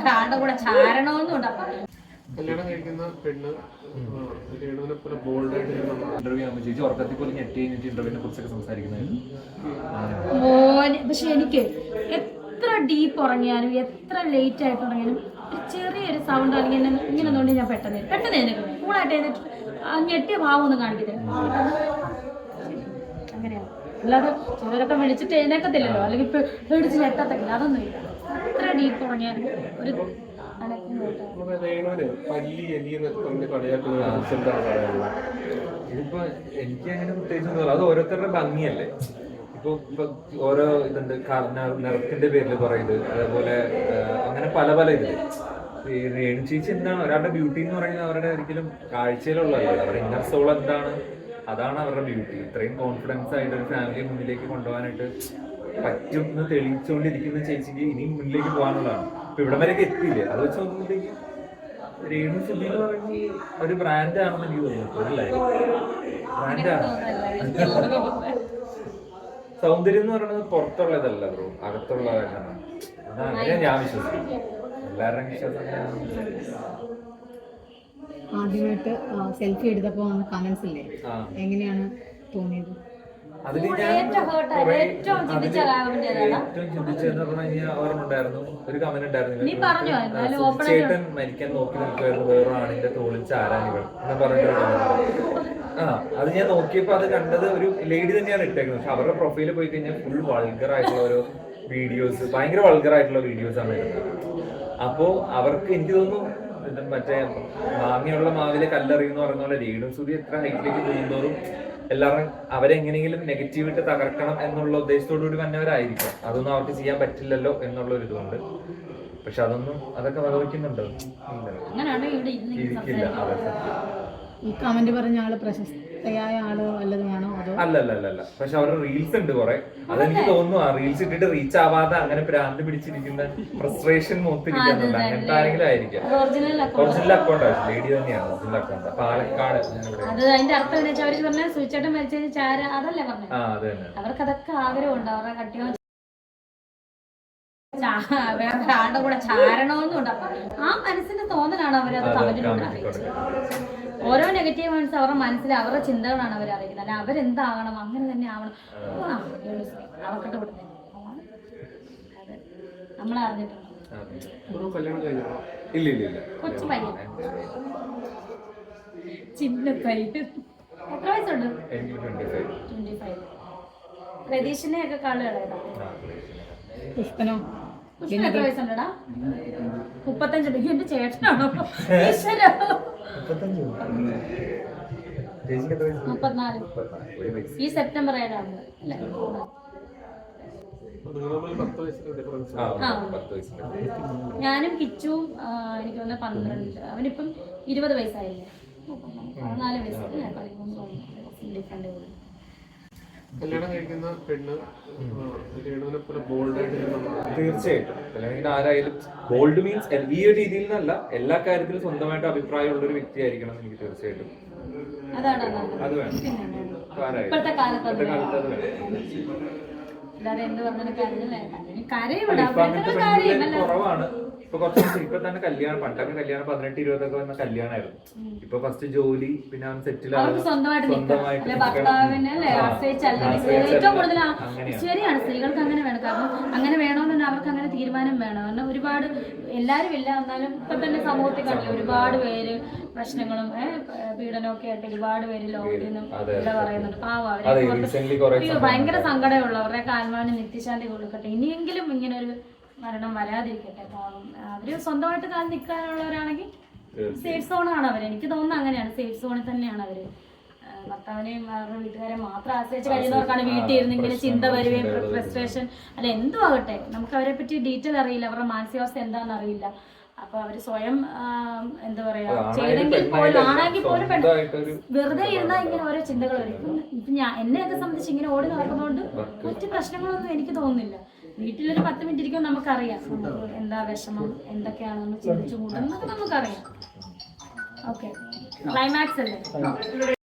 വേറൊരാളുടെ കൂടെ ചാരണമെന്നും അപ്പൊ കല്യാണം കഴിക്കുന്ന പെണ്ണ് രേണുവിനെ പോലെ ബോൾഡായിട്ട് ഇന്റർവ്യൂ ആകുമ്പോൾ ചേച്ചി ഉറക്കത്തിൽ പോലും ഞെട്ടി കഴിഞ്ഞിട്ട് ഇന്റർവ്യൂവിനെ കുറിച്ചൊക്കെ സംസാരിക്കുന്നത് മോന് പക്ഷെ എനിക്ക് എത്ര ഡീപ്പ് ഉറങ്ങിയാലും എത്ര ലേറ്റ് ആയിട്ട് ഉറങ്ങിയാലും ഒരു ചെറിയൊരു സൗണ്ട് അല്ലെങ്കിൽ ഇങ്ങനെ ഒന്നുകൊണ്ട് ഞാൻ പെട്ടെന്ന് പെട്ടെന്ന് എഴുന്നേക്കും കൂളായിട്ട് ഞെട്ടിയ ഭാവം ഒന്നും കാണിക്കത്തില്ല. അങ്ങനെയാണ്. അല്ലാതെ ചിലരൊക്കെ വിളിച്ചിട്ട് എഴുന്നേക്കത്തില്ലല്ലോ അല്ലെങ്കിൽ പേടിച്ച് ഞെട്ടത്തില്ല. അതൊന്നും ഇല്ല എത്ര ഡീപ്പ് ഉറങ്ങിയാലും ഒരു പല്ലി എലി എന്നൊക്കെ പറഞ്ഞ് കളിയാക്കുന്ന എന്താണ് പറയാനുള്ളത് ഇതിപ്പോ എനിക്ക് അങ്ങനെ പ്രത്യേകിച്ച് ഒന്നുമില്ല അത് ഓരോരുത്തരുടെ ഭംഗിയല്ലേ? ഇപ്പൊ ഇപ്പൊ ഓരോ ഇതുണ്ട്. നിറത്തിന്റെ പേരിൽ പറയുന്നത്. അതേപോലെ അങ്ങനെ പല പല ഇതിൽ. രേണു ചേച്ചി എന്താണ്? ഒരാളുടെ ബ്യൂട്ടി എന്ന് പറയുന്നത് അവരുടെ ഒരിക്കലും കാഴ്ചയിലുള്ളതല്ല. അവരുടെ ഇന്നർ സോൾ എന്താണ്? അതാണ് അവരുടെ ബ്യൂട്ടി ഇത്രയും കോൺഫിഡൻസ് ആയിട്ട് ഒരു ഫാമിലി മുന്നിലേക്ക് കൊണ്ടുപോകാനായിട്ട് പറ്റും എന്ന് തെളിയിച്ചുകൊണ്ടിരിക്കുന്ന ചേച്ചിക്ക് ഇനിയും മുന്നിലേക്ക് പോകാനുള്ളതാണ്. ഇപ്പൊ ഇവിടെ വരെയൊക്കെ എത്തിയില്ലേ? അത് വെച്ച് നോക്കുമ്പോഴത്തേക്ക് രേണു സിബി എന്ന് പറഞ്ഞ ഒരു ബ്രാൻഡ് ആണെന്ന് എനിക്ക് തോന്നുന്നു. ബ്രാൻഡാണ് സൗന്ദര്യം എന്ന് പറയുന്നത് പുറത്തുള്ളതല്ല ബ്രോ അകത്തുള്ളതാണ്. അതാണ് ഞാൻ വിശ്വസിക്കുന്നു എല്ലാവരുടെയും വിശ്വാസം. ആദ്യമായിട്ട് സെൽഫി എടുത്തപ്പോ വന്ന കമന്റ്സ് ഇല്ലേ? എങ്ങനെയാണ് തോന്നിയത്? അതിൽ ഞാൻ ഏറ്റവും പറഞ്ഞു കഴിഞ്ഞാൽ ഓർമ്മയുണ്ടായിരുന്നു ഒരു കമന്റ് ഉണ്ടായിരുന്നു നീ പറഞ്ഞോ, എന്നാലും open ആയിട്ട് ചേട്ടൻ മരിക്കാൻ നോക്കി നിൽക്കുമായിരുന്നു വേറെ ആണിന്റെ തോളിൽ ചാരാനികൾ എന്ന് ആ അത് ഞാൻ നോക്കിയപ്പോ അത് കണ്ടത് ഒരു ലേഡി തന്നെയാണ് ഇട്ടേക്കുന്നത്. പക്ഷെ അവരുടെ പ്രൊഫൈലിൽ പോയി കഴിഞ്ഞാൽ ഫുൾ വൾഗർ ആയിട്ടുള്ള ഒരു വീഡിയോസ് ഭയങ്കര വൾഗർ ആയിട്ടുള്ള വീഡിയോസ് ആണ് വരുന്നത് അപ്പോ അവർക്ക് എനിക്ക് തോന്നുന്നു ഇത് മറ്റേ മാങ്ങയുള്ള മാവിലെ കല്ലെറിയുന്ന പറയുന്ന പോലെ ലീഡും സുധി എത്ര ഹൈറ്റിലേക്ക് പോകുന്നതോറും എല്ലാവരും അവരെങ്ങനെയെങ്കിലും നെഗറ്റീവ് ഇട്ട് തകർക്കണം എന്നുള്ള ഉദ്ദേശത്തോടു കൂടി വന്നവരായിരിക്കും. അതൊന്നും അവർക്ക് ചെയ്യാൻ പറ്റില്ലല്ലോ എന്നുള്ള ഒരു ഇതുകൊണ്ട്. പക്ഷെ അതൊന്നും അതൊക്കെ വകവയ്ക്കുന്നുണ്ടോ ഇരിക്കില്ല. അതെ. ഈ കമന്റ് പറഞ്ഞ ആൾ പ്രശസ്തയായ ആൾ വല്ലതുമാണോ അതോ അല്ല അല്ല അല്ല അല്ല പക്ഷെ അവരുടെ റീൽസ് ഉണ്ട് കുറെ. അതെനിക്ക് തോന്നുന്നു ആ റീൽസ് ഇട്ടിട്ട് റീച്ച് ആവാതെ അങ്ങനെ ഭ്രാന്ത് പിടിച്ചിരിക്കുന്ന ഫ്രസ്ട്രേഷൻ മൊത്തിരിക്കുന്നുണ്ട് അങ്ങനത്തെ ആരെങ്കിലും ആയിരിക്കാം. ഒറിജിനൽ അക്കൗണ്ട് ആണ് ലേഡി തന്നെയാണ് ഒറിജിനൽ അക്കൗണ്ട് പാലക്കാട്. അത് അതിന്റെ അർത്ഥം എന്താ വെച്ചാൽ അവർ പറഞ്ഞ സുചേട്ടൻ മരിച്ചത് ചാര അതല്ലേ പറഞ്ഞത് ആ അത് തന്നെ. അവർക്ക് അതൊക്കെ ആഗ്രഹമുണ്ട്. അവരുടെ കട്ടിയോ വേറെ ആളുടെ കൂടെ ചാരണമെന്നുണ്ട്. ആ മനസ്സിന്റെ തോന്നലാണ് അവരത് കമന്റിലൂടെ അറിയിച്ചത് ഓരോ നെഗറ്റീവ് മൈൻഡ്സ് അവരുടെ മനസ്സിൽ അവരുടെ ചിന്തകളാണ് അവർ അറിയിക്കുന്നത് അല്ല അവരെന്താകണം? അങ്ങനെ തന്നെ ആവണം. വിടുന്നത് നമ്മൾ അറിഞ്ഞിട്ടുണ്ട്. ഒരു കല്യാണം കഴിഞ്ഞോ? ഇല്ല ഇല്ല ഇല്ല. കൊച്ചു പയ്യൻ. ചിന്ന പയ്യൻ. എത്ര വയസ്സുണ്ട്? ട്വന്റി ഫൈവ് പ്രതീക്ഷിനെ ഒക്കെ കാളുകളാണ് പുഷ്പനോ? പുഷ്പന് എത്ര വയസ്സുണ്ടടാ? മുപ്പത്തഞ്ചുണ്ട് എന്റെ ചേട്ടനാണോ? ഈശ്വര. ഈ സെപ്റ്റംബർ ഏഴാണ് ഞാനും കിച്ചുവും എനിക്ക് തോന്നുന്നത് പന്ത്രണ്ട്. അവനിപ്പം ഇരുപത് വയസ്സായില്ലേ? പതിനാല് വയസ്സ് അല്ലേ? പതിമൂന്ന് ഡിഫറെന്റ് കൂടും കല്യാണം കഴിക്കുന്ന പെണ്ണ് രേണുവിനെ പോലെ ബോൾഡായിട്ട് തീർച്ചയായിട്ടും. അല്ലെങ്കിൽ ആരായാലും ബോൾഡ് മീൻസ് ഈ ഒരു രീതിയിൽ നിന്നല്ല എല്ലാ കാര്യത്തിലും സ്വന്തമായിട്ട് അഭിപ്രായമുള്ള ഒരു വ്യക്തിയായിരിക്കണം എന്ന് എനിക്ക് തീർച്ചയായിട്ടും. അതാണ് അതാണ് അത് വേണം. ഇപ്പോഴത്തെ കാലത്ത് അത് വേണം. കുറവാണ്. ഇപ്പൊ കുറച്ച് ഇപ്പൊ തന്നെ കല്യാണം പണ്ടൊക്കെ കല്യാണം പതിനെട്ട് ഇരുപതൊക്കെ വന്ന കല്യാണമായിരുന്നു ഇപ്പൊ ഫസ്റ്റ് ജോലി പിന്നെ അവൻ സെറ്റിൽ സ്വന്തമായിട്ട്. ശരിയാണ് സ്ത്രീകൾക്ക് അങ്ങനെ വേണം. കാരണം അങ്ങനെ വേണമെന്ന് അവർക്ക് അങ്ങനെ തീരുമാനം വേണം. കാരണം ഒരുപാട് എല്ലാരും ഇല്ല എന്നാലും ഇപ്പൊ തന്നെ സമൂഹത്തിൽ കണ്ടില്ല ഒരുപാട് പേര് പ്രശ്നങ്ങളും പീഡനമൊക്കെ ആയിട്ട് ഒരുപാട് പേര് ലോകത്തിൽ നിന്നും ഇവിടെ പറയുന്നുണ്ട് പാവം ഭയങ്കര സങ്കടമുള്ളവരുടെ കാൽമാന് നിത്യശാന്തി കൊടുക്കട്ടെ. ഇനിയെങ്കിലും ഇങ്ങനെ ഒരു മരണം വരാതിരിക്കട്ടെ പാവം അവർ സ്വന്തമായിട്ട് കാൽ നിൽക്കാനുള്ളവരാണെങ്കിൽ സേഫ് സോണാണ് അവർ എനിക്ക് തോന്നുന്നത് അങ്ങനെയാണ്. സേഫ് സോണിൽ തന്നെയാണ് അവർ ഭർത്താവിനെയും അവരുടെ വീട്ടുകാരെ മാത്രം ആശ്രയിച്ച് കഴിയുന്നവർക്കാണ് വീട്ടിൽ ഇരുന്ന് ഇങ്ങനെ ചിന്ത വരുവേ ഫ്രസ്ട്രേഷൻ അല്ല എന്തും ആകട്ടെ നമുക്ക് അവരെ പറ്റി ഡീറ്റെയിൽ അറിയില്ല. അവരുടെ മാനസികാവസ്ഥ എന്താണെന്ന് അറിയില്ല അപ്പൊ അവർ സ്വയം എന്താ പറയാ ചെയ്തെങ്കിൽ പോലും ആണെങ്കിൽ പോലും വെറുതെ ഇരുന്നാൽ ഇങ്ങനെ ഓരോ ചിന്തകൾ വരും. ഇപ്പൊ ഇപ്പം ഞാൻ എന്നെയൊക്കെ സംബന്ധിച്ച് ഇങ്ങനെ ഓടി നടക്കുന്നതുകൊണ്ട് മറ്റു പ്രശ്നങ്ങളൊന്നും എനിക്ക് തോന്നുന്നില്ല. വീട്ടിലൊരു പത്ത് മിനിറ്റ് ഇരിക്കുമ്പോൾ നമുക്കറിയാം. നമുക്ക് എന്താ വിഷമം എന്തൊക്കെയാണെന്ന് ചിന്തിച്ചു കൂട്ടുന്നത് നമുക്കറിയാം. ഓക്കെ ക്ലൈമാക്സ് അല്ലേ?